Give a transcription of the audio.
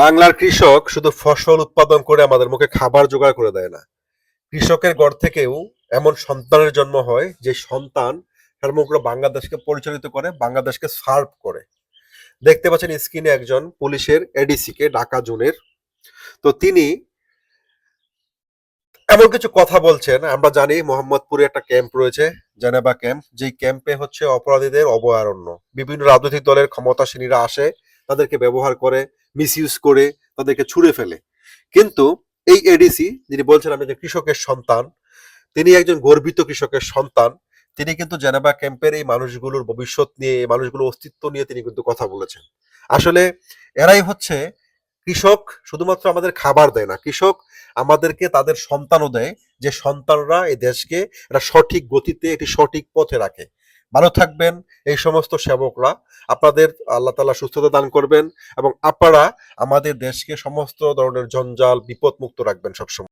বাংলার কৃষক শুধু ফসল উৎপাদন করে আমাদের মুখে খাবার জোগাড় করে দেয় না। কৃষকের গড় থেকেও এমন সন্তানের জন্ম হয় যে সন্তান সমগ্র বাংলাদেশকে পরিচালিত করে, বাংলাদেশকে সার্ভ করে। দেখতে পাচ্ছেন স্ক্রিনে একজন পুলিশের এডিসি কে ঢাকা জোনের। তো তিনি এমন কিছু কথা বলছেন। আমরা জানি মোহাম্মদপুরে একটা ক্যাম্প রয়েছে, জেনেভা ক্যাম্প। যেই ক্যাম্পে হচ্ছে অপরাধীদের অভয়ারণ্য। বিভিন্ন রাজনৈতিক দলের ক্ষমতাসীনীরা আসে, তাদেরকে ব্যবহার করে মিসইউজ করে তাদেরকে ছুঁড়ে ফেলে। কিন্তু এই এডিসি যিনি বলছেন আমি একজন কৃষকের সন্তান, তিনি একজন গর্বিত কৃষকের সন্তান, তিনি কিন্তু জেনেভা ক্যাম্পের এই মানুষগুলোর ভবিষ্যৎ নিয়ে, এই মানুষগুলোর অস্তিত্ব নিয়ে তিনি কিন্তু কথা বলেছেন। আসলে এরাই হচ্ছে কৃষক শুধুমাত্র আমাদের খাবার দেয় না, কৃষক আমাদেরকে তাদের সন্তানও দেয়, যে সন্তানরা এই দেশকে একটা সঠিক গতিতে, একটি সঠিক পথে রাখে। ভালো থাকবেন, এই সমস্ত সেবকরা। আপনাদের আল্লাহ তালা সুস্থতা দান করবেন এবং আপনারা আমাদের দেশকে সমস্ত ধরনের জঞ্জাল বিপদ মুক্ত রাখবেন সবসময়।